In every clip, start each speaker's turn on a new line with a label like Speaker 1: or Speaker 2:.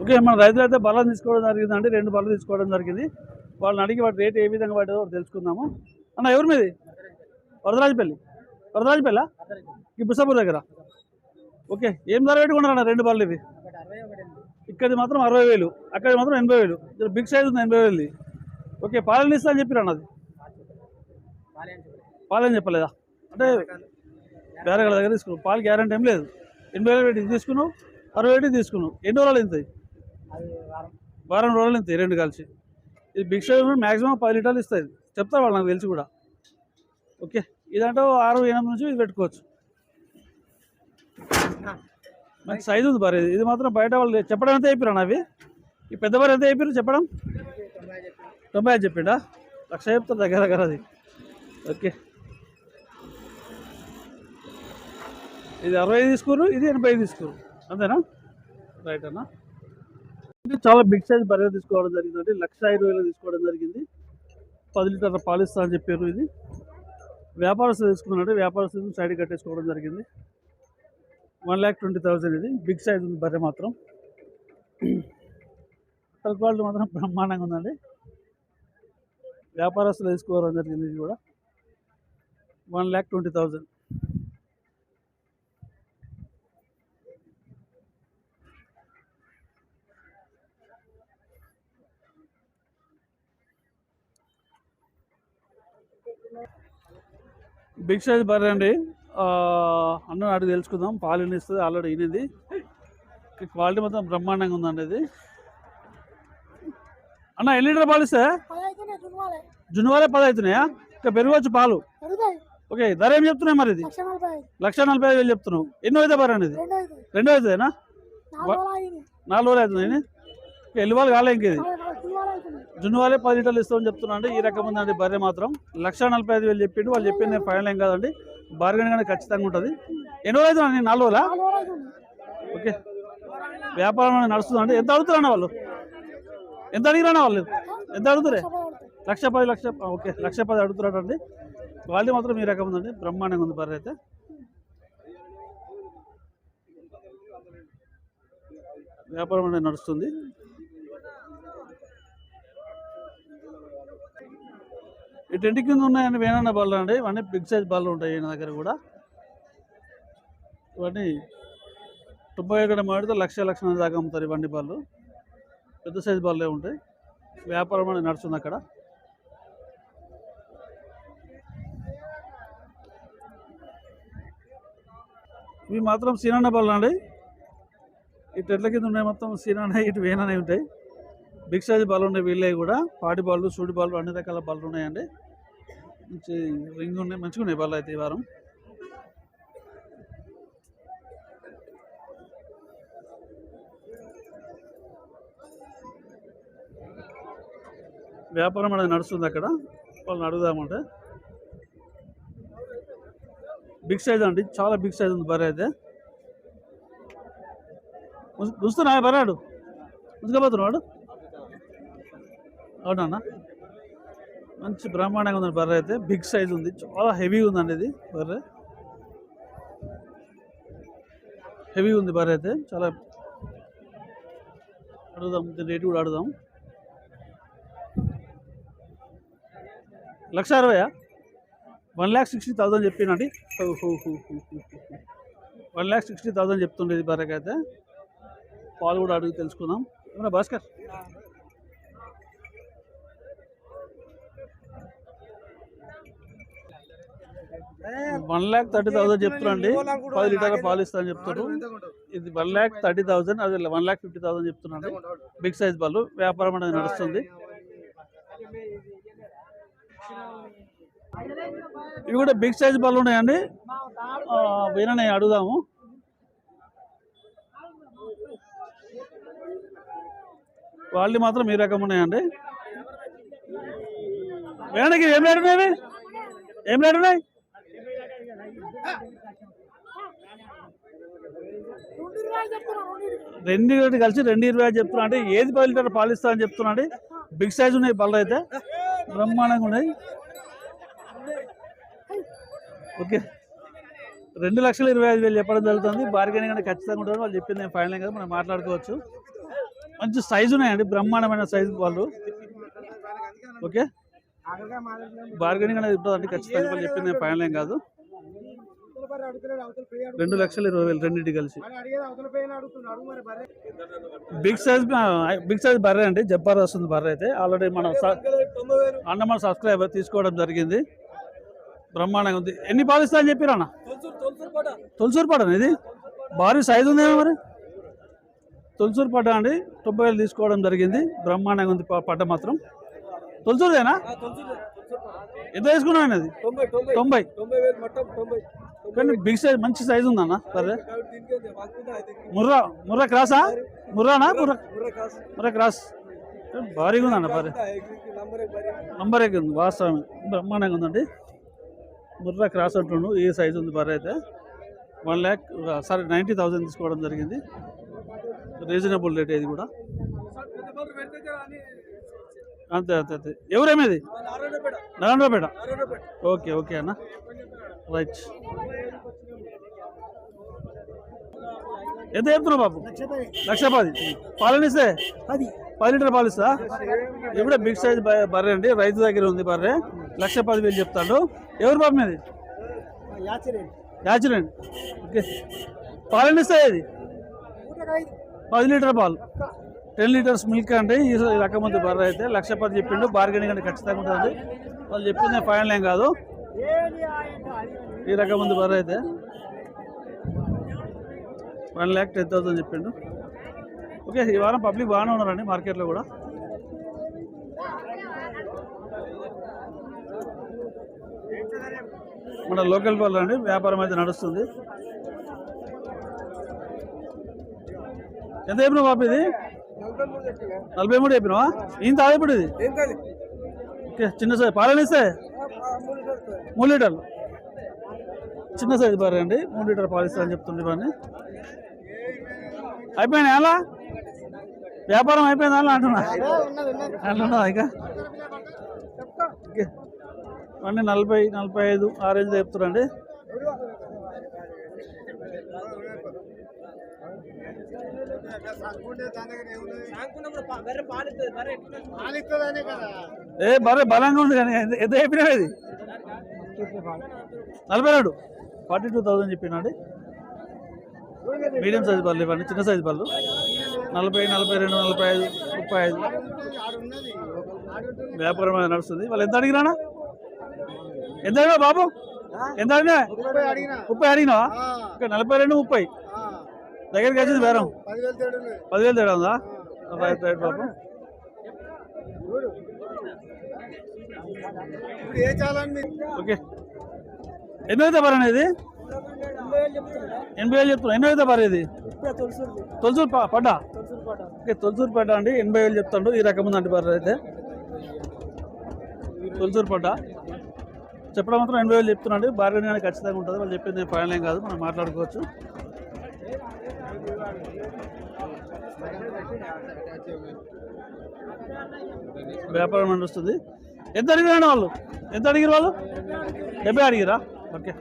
Speaker 1: Okay మన రైతులు అయితే బలం తీసుకోవడం అండి. రెండు బలం తీసుకోవడం జరిగింది. వాళ్ళని అడిగి వాటి రేట్ ఏ విధంగా పడ్డదో తెలుసుకుందాము. అన్న ఎవరి మీది? వరదరాజపల్లి. వరదరాజపల్లి? ఈ బుసాపూర్ దగ్గర. ఓకే ఏం ధర పెట్టుకున్నారన్న రెండు బళ్ళు ఇవి? ఇక్కడి మాత్రం అరవై వేలు అక్కడ మాత్రం ఎనభై వేలు. బిగ్ సైజ్ ఉంది ఎనభై వేలు ఓకే పాలన ఇస్తా అని చెప్పిరా అన్నది. పాలని చెప్పలేదా? అంటే వేరే దగ్గర తీసుకున్నావు పాలు గ్యారంటీ ఏం లేదు. ఎనభై వేలు పెట్టి తీసుకున్నావు అరవై వేలు తీసుకున్నావు ఎన్ని రోజులు అయింది? వారం రోజులు ఇంత రెండు కలిసి. ఇది బిగ్ సైజ్ మ్యాక్సిమం పది లీటర్లు ఇస్తుంది చెప్తారు వాళ్ళు నాకు తెలిసి కూడా. ఓకే ఇదంటే ఆరు ఎనిమిది నుంచి ఇది పెట్టుకోవచ్చు. మంచి సైజు ఉంది బారీ ఇది మాత్రం బయట వాళ్ళు చెప్పడం ఎంత అయిపోయారు అవి ఈ పెద్ద బారు ఎంత అయిపోయారు చెప్పడం? తొంభై ఐదు చెప్పిండా? లక్ష చెప్తారు దగ్గర దగ్గర అది. ఓకే. ఇది అరవై ఐదు తీసుకురు ఇది ఎనభై ఐదు తీసుకురు అంతేనా? రైట్ అన్న? చాలా బిగ్ సైజ్ బర్రె తీసుకోవడం జరిగిందండి. లక్ష ఇరవై వేలు తీసుకోవడం జరిగింది. పది లీటర్ల పాలిస్తా అని చెప్పారు ఇది. వ్యాపారస్తులు తీసుకున్నాడు వ్యాపారస్తులు సైడ్ కట్టేసుకోవడం జరిగింది. వన్ ల్యాక్ ట్వంటీ థౌజండ్ ఇది. బిగ్ సైజ్ ఉంది బర్రె మాత్రం. అసలు క్వాలిటీ మాత్రం బ్రహ్మాండంగా ఉందండి. వ్యాపారస్తులు తీసుకోవడం జరిగింది ఇది కూడా. One lakh twenty thousand big size బర్రె అండి. అన్న అడిగి తెలుసుకుందాం. పాలు ఇస్తుంది? ఆల్రెడీ ఈనింది క్వాలిటీ మొత్తం బ్రహ్మాండంగా ఉందండి ఇది. అన్న ఎన్ని లీటర్ పాలు ఇస్తే జున్నువారే పది అవుతున్నాయా ఇంకా పెరగవచ్చు పాలు. ఓకే ధర ఏం చెప్తున్నాయి మరి ఇది?
Speaker 2: లక్ష నలభై ఐదు.
Speaker 1: వేలు చెప్తున్నావు. ఎన్నో అయితే బర్రె అనేది?
Speaker 2: రెండు ఐదు
Speaker 1: రెండో అవుతుందేనా
Speaker 2: నాలుగు
Speaker 1: రోజులు అవుతుంది ఎల్లువాళ్ళు కాలే ఇంకేది.
Speaker 2: అవుతుంది
Speaker 1: జున్ను వాళ్ళే పది లీటర్లు ఇస్తామని చెప్తున్నా అండి ఈ రకం ఉందండి బర్రె మాత్రం. లక్ష నలభై ఐదు వేలు చెప్పిండు. వాళ్ళు చెప్పింది నేను ఫైనల్ ఏం కాదండి. బార్గెన్ కానీ ఖచ్చితంగా ఉంటుంది. ఎన్ని రోజులు అవుతుంది నేను నాలుగు రోజులా ఓకే. వ్యాపారం అనేది నడుస్తుందండి ఎంత అడుగుతారన్న వాళ్ళు? ఎంత అడిగిరన్న వాళ్ళు? ఎంత అడుగుతారే లక్ష పది లక్ష ఓకే. లక్ష పది అడుగుతున్నారండి. క్వాలిటీ మాత్రం ఈ రకం ఉందండి. బ్రహ్మాండంగా ఉంది బర్రె అయితే. వ్యాపారం అనేది నడుస్తుంది. టెంట్ కింద ఉన్నాయండి వేనన్న బాళ్ళు అండి. ఇవన్నీ బిగ్ సైజ్ బాళ్ళు ఉంటాయి ఈయన దగ్గర కూడా. ఇవన్నీ తొంభై ఒకటి మాడితే లక్ష లక్ష దాకా అమ్ముతారు ఇవన్నీ బళ్ళు. పెద్ద సైజ్ బాళ్ళే ఉంటాయి. వ్యాపారం అనేది నడుస్తుంది అక్కడ. ఇవి మాత్రం సీనన్న బాళ్ళు అండి. ఈ టెట్ల కింద ఉన్నాయి మొత్తం సీనన్న ఇటు వేననే ఉంటాయి. బిగ్ సైజ్ బాల్ ఉన్నాయి వీళ్ళే కూడా. పాటి బాళ్ళు సూడి బాళ్ళు అన్ని రకాల బాళ్ళు ఉన్నాయండి. మంచి రింగ్ ఉన్నాయి మంచిగా ఉన్నాయి బాళ్ళు అయితే ఈ వారం. వ్యాపారం అనేది నడుస్తుంది అక్కడ. వాళ్ళని అడుగుదామంటే. బిగ్ సైజ్ అండి చాలా బిగ్ సైజ్ ఉంది బర్రె అయితే. చూస్తున్నా బర్రాడు ఉంచుకోబోతున్నాడు అవునా మంచి బ్రహ్మాండంగా ఉంది బర్రె అయితే. బిగ్ సైజ్ ఉంది. చాలా హెవీగా ఉందండి ఇది బర్రె. హెవీ ఉంది బర్రె అయితే. చాలా అడుగుదాం దీని రేటు కూడా అడుగుదాం లక్ష అరవయా వన్ ల్యాక్ సిక్స్టీ థౌసండ్ చెప్పినండి. వన్ ల్యాక్ సిక్స్టీ థౌసండ్ చెప్తుండేది బర్రెకి అయితే పాలు కూడా అడిగి తెలుసుకుందాం. ఏమన్నా Bhaskar? One lakh thirty thousand చెప్తున్నాండి పది లీటర్ల పాలు ఇస్తా అని చెప్తారు ఇది వన్ ల్యాక్ థర్టీ థౌసండ్ అది వన్ ల్యాక్ ఫిఫ్టీ థౌసండ్ చెప్తున్నాండి. బిగ్ సైజ్ బాల్ వ్యాపారం అనేది నడుస్తుంది. ఇవి కూడా బిగ్ సైజ్ బాల్ ఉన్నాయండి. ఆ, అడుగుదాము. వాళ్ళు మాత్రం ఈ రకం ఉన్నాయండి. వేణకి ఏం రేటు ఏమి ఏం రేటు ఉన్నాయి
Speaker 2: రెండు ఇరవై ఐదు చెప్తున్నా రెండు ఇరవై
Speaker 1: రేటు కలిసి రెండు ఇరవై ఐదు చెప్తున్నా. అంటే ఏది పది లీటర్ పాలిస్తా అని చెప్తున్నా అండి. బిగ్ సైజ్ ఉన్నాయి పళ్ళు అయితే. బ్రహ్మాండంగా ఉన్నాయి. ఓకే. రెండు లక్షల ఇరవై ఐదు వేలు చెప్పడం జరుగుతుంది. బార్గెనింగ్ అనేది ఖచ్చితంగా ఉంటుంది. వాళ్ళు చెప్పింది ఫైనల్ కదా మనం మాట్లాడుకోవచ్చు. మంచి సైజు ఉన్నాయండి. బ్రహ్మాండమైన సైజు వాళ్ళు. ఓకే. బార్గెనింగ్ అనేది ఉంటుందండి ఖచ్చితంగా. వాళ్ళు చెప్పింది ఫైనల్ ఏం కాదు. రెండు లక్షల ఇరవై వేలు రెండింటి కలిసి. బిగ్ సైజ్ బిగ్ సైజ్ బర్రె అండి జబ్బార్ వస్తుంది బర్రె అయితే. ఆల్రెడీ మనం అన్న మన సబ్స్క్రైబర్ తీసుకోవడం జరిగింది. బ్రహ్మాండంగా ఉంది. ఎన్ని పాలు ఇస్తా అని చెప్పారు అన్న? తొలసూరు పడ ఇది? భారీ సైజు ఉందేమో మరి? తొలసూరు పడ్డ అండి. తొంభై వేలు తీసుకోవడం జరిగింది. బ్రహ్మాండంగా ఉంది పడ్డ మాత్రం. తొలసూరుదేనా? ఎంత తీసుకున్నావు ఆయన అది?
Speaker 3: తొంభై
Speaker 1: కానీ బిగ్ సైజ్ మంచి సైజు ఉందన్న
Speaker 3: అయితే
Speaker 1: ముర్రా ముర్రా క్రాసా? ముర్రానా? ముర్రా
Speaker 3: ముర్ర?
Speaker 1: క్రాస్. భారీగా ఉందన్న బర్రె
Speaker 3: నంబర్
Speaker 1: ఎక్కి ఉంది? వాస్తవం బ్రహ్మాండంగా ఉందండి. ముర్రా క్రాస్ అంటుండు ఏ సైజు ఉంది బర్రె అయితే. One lakh sorry ninety thousand తీసుకోవడం జరిగింది. రీజనబుల్ రేట్ ఇది కూడా. అంతే అంతే అంతే. ఎవరేమేది?
Speaker 3: నారాయణపేట.
Speaker 1: ఓకే ఓకే అన్న. రైట్ ఎంత చెప్తున్నావు బాబు? లక్ష పది పాలనిస్తే? పది. లీటర్ పాలు ఇస్తా ఇప్పుడే బిగ్ సైజ్ బర్రె అండి. రైతు దగ్గర ఉంది బర్రె. లక్ష పది వేలు చెప్తాడు. ఎవరు బాబు మీది? యాచురండి ఓకే. పాలు ఇస్తాయి ఇది పది లీటర్ పాలు. టెన్ లీటర్స్ మిల్క్ అంటే ఈ రకం ఉంది బర్ర అయితే లక్ష పది చెప్పిండు బార్గెనింగ్ అంటే ఖచ్చితంగా ఉంటుంది వాళ్ళు చెప్పింది ఫైనల్ ఏం కాదు. ఈ రకం ఉంది బర్ర అయితే వన్ ల్యాక్ టెన్ థౌసండ్ చెప్పిండు. ఓకే ఈ వారం పబ్లిక్ బాగానే ఉన్నారండి మార్కెట్లో కూడా. మన లోకల్ వాళ్ళు అండి వ్యాపారం అయితే నడుస్తుంది. ఎంత చెప్పిన బాబు ఇది?
Speaker 3: నలభై మూడు
Speaker 1: చెప్పినావా? ఇంత ఇప్పుడు ఇది?
Speaker 3: ఏం
Speaker 1: ఓకే చిన్న సైజ్.
Speaker 3: మూడు లీటర్లు
Speaker 1: మూడు లీటర్లు. చిన్న సైజు బారే అండి మూడు లీటర్ పాలిస్తా అని చెప్తుండే ఇవన్నీ. అయిపోయినాయి అలా వ్యాపారం అయిపోయిందా అలా అంటున్నా. అంటున్నా ఇక? అన్నీ నలభై నలభై ఐదు ఆ రేంజ్ చెప్తారండి ఏ బరే బలంగా ఉంది కానీ ఎంత- చెప్పినా ఇది? నలభై రెండు. ఫార్టీ టూ థౌసండ్ చెప్పినాడు. మీడియం సైజ్ బళ్ళు ఇవ్వండి చిన్న సైజ్ బళ్ళు నలభై నలభై రెండు నలభై ఐదు ముప్పై ఐదు. వ్యాపారం నడుస్తుంది. వాళ్ళు ఎంత అడిగినా ఎంత అడిగినా బాబు? ఎంత అడిగినా. ముప్పై అడిగినావా? ఓకే నలభై రెండు ముప్పై. దగ్గరికి వచ్చింది బేరం.
Speaker 3: పదివేలు తేడు
Speaker 1: ఉందా? రైట్ రైట్ బాబు. ఓకే. ఎన్నో అయితే బర్ అనేది? ఎనభై వేలు చెప్తున్నా. ఎన్నో అయితే బర్ ఇది తొలసూరు పడ్డా? ఓకే తొలసూరు పడ్డా అండి. ఎనభై వేలు చెప్తాడు. ఈ రకం ఉందండి బర్రె అయితే. తొలసూరు పడ్డా? చెప్పడం మాత్రం ఎనభై వేలు చెప్తున్నాడు బార్గెన్ అనేది ఖచ్చితంగా ఉంటుంది. వాళ్ళు చెప్పింది ఫైనల్ ఏం కాదు. మనం మాట్లాడుకోవచ్చు. వ్యాపారం నడుస్తుంది ఎంత అడిగినా వాళ్ళు? ఎంత అడిగిరు వాళ్ళు? డెబ్బై అడిగిరా ఓకే.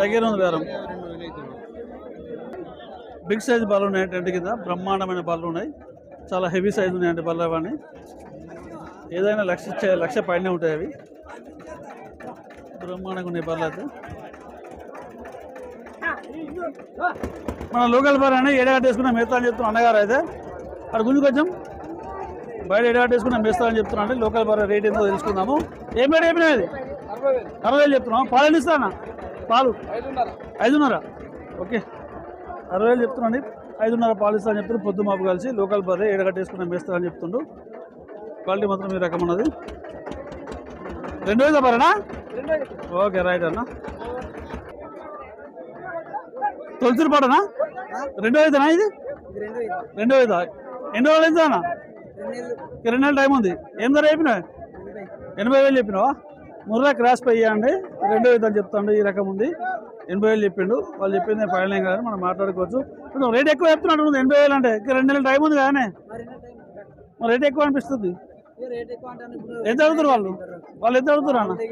Speaker 1: దగ్గర ఉంది బేరం బిగ్ సైజ్ బళ్ళు ఉన్నాయి టెంట్ కింద. బ్రహ్మాండమైన బళ్ళు ఉన్నాయి. చాలా హెవీ సైజ్ ఉన్నాయండి బళ్ళు అవన్నీ. ఏదైనా లక్ష లక్ష పైన ఉంటాయి అవి. బ్రహ్మాండంగా ఉన్నాయి బళ్ళు అయితే. మన లోకల్ బార్ అని ఏడగట్ట వేసుకున్న మేస్తా అని చెప్తున్నా అన్నగారు అయితే అక్కడ గుంజు కొంచెం. బయట ఏడగట్ట వేసుకున్న మేస్తా అని చెప్తున్నా లోకల్ బార్ రేట్ ఎంతో తెలుసుకుందాము. ఏం రేట్ చెప్పినా ఇది?
Speaker 3: అరవై వేలు
Speaker 1: చెప్తున్నాం పాలు ఎన్ని ఇస్తానా పాలు?
Speaker 3: ఐదున్నర.
Speaker 1: ఓకే. అరవై వేలు చెప్తున్నాండి ఐదున్నర పాలు ఇస్తా అని చెప్తున్నారు. పొద్దు మాపు కలిసి లోకల్ బర్రె ఏడగట్టేసుకున్న మేస్తా అని చెప్తుండ్రు క్వాలిటీ మాత్రం ఈ రకం ఉన్నది. రెండు వేలు బర్రెనా ఓకే రైట్ అన్న. తొలసూరు పాటనా? రెండో ఐదునా ఇది?
Speaker 3: వేలు
Speaker 1: రెండో ఐదా. ఎన్ని రోజులు అయిందా అన్న?
Speaker 3: రెండు నెలలు
Speaker 1: నెలల టైం ఉంది. ఏం ధర చెప్పినా ఎనభై వేలు చెప్పినావా? ముర్రా క్రాస్ పై అండి రెండో విధాలు చెప్తాండు ఈ రకం ఉంది. ఎనభై వేలు చెప్పిండు. వాళ్ళు చెప్పింది ఫైనల్ ఏం కాదు మనం మాట్లాడుకోవచ్చు. ఇప్పుడు రేట్ ఎక్కువ చెప్తున్నాడు ఎనభై వేలు అంటే. రెండు నెలల టైం ఉంది కానీ
Speaker 3: మరి
Speaker 1: రేట్ ఎక్కువ అనిపిస్తుంది. ఎంత అడుగుతారు వాళ్ళు? వాళ్ళు ఎంత అడుగుతారు అన్న?
Speaker 3: వాళ్ళు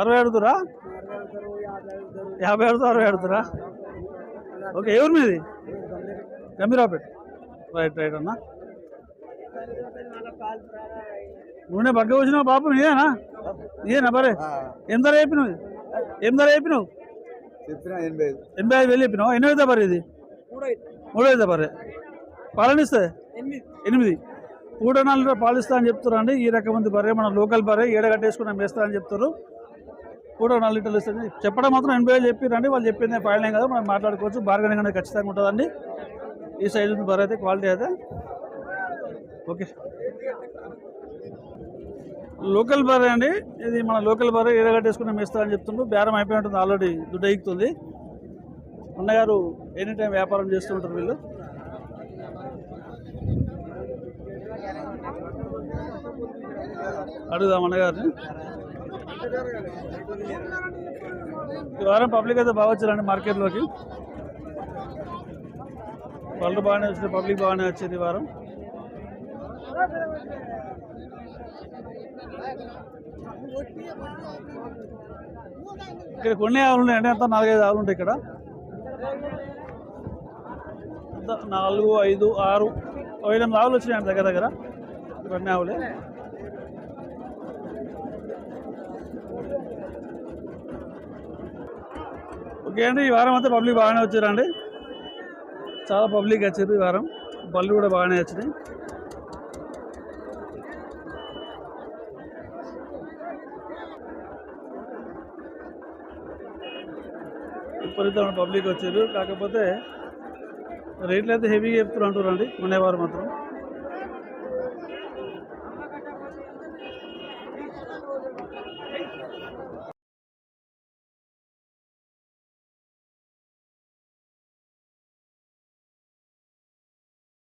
Speaker 1: అరవై అడుగుతారా?
Speaker 3: యాభై అడుగుతారు.
Speaker 1: అరవై అడుగుతారా? ఓకే ఎవరి మీది? గంభీరావుపేట. రైట్ రైట్ అన్న. నూనె పక్క వచ్చినావు బాబు నీదేనా నీదేనా బరే ఏం ధర చెప్పినావు? ఏం ధర చెప్పినావు?
Speaker 3: చెప్పిన ఎనభై ఐదు
Speaker 1: వేలు చెప్పినావు? ఎన్నో అవుతా బరే ఇది? మూడో అవుతా బరే పాలనిస్తుంది ఎనిమిది. పూట నాలుగు పాలు అని చెప్తారు అండి ఈ రకం ఉంది బర్రె. మన లోకల్ బర్రె. ఏడగట్టేసుకున్నాం వేస్తా అని చెప్తారు పూట నాలుగు లీటర్లు ఇస్తుంది చెప్పడం మాత్రం ఎనభై వేలు చెప్పిరండి. వాళ్ళు చెప్పింది ఫైనల్ కదా. మనం మాట్లాడుకోవచ్చు. బార్గెనింగ్ అనేది ఖచ్చితంగా ఉంటుందండి. ఈ సైజు ఉంది బర్రె అయితే క్వాలిటీ అయితే. ఓకే. లోకల్ బర్రె అండి. ఇది మన లోకల్ బర్రె. ఏడ మేస్తారని వేస్తా అని చెప్తుండ్రు బేరం అయిపోయినట్టుంది ఆల్రెడీ దుడ్డ ఎక్కుతుంది అన్నగారు ఎనీ టైం వ్యాపారం చేస్తుంటారు వీళ్ళు. అడుగుదాం అన్నగారిని ఈ వారం పబ్లిక్ అయితే బాగా వచ్చారండి మార్కెట్లోకి. వాళ్ళు బాగానే వచ్చింది పబ్లిక్ బాగానే వచ్చింది ఈ వారం. ఇక్కడ కొన్ని ఆవులు ఉన్నాయండి అంతా నాలుగైదు ఆవులు ఉంటాయి ఇక్కడ. అంతా నాలుగు ఐదు ఆరు ఓ ఎనిమిది ఆవులు వచ్చినాయండి దగ్గర దగ్గర. కొన్ని ఆవులే. ఓకే అండి ఈ వారం అంతా పబ్లిక్ బాగానే వచ్చారండి. చాలా పబ్లిక్ వచ్చారు ఈ వారం. బళ్ళు కూడా బాగానే వచ్చినాయి. విపరీతమైన పబ్లిక్ వచ్చారు. కాకపోతే రేట్లు అయితే హెవీగా చెప్తున్నారు అంటారండి ఉండేవారు మాత్రం.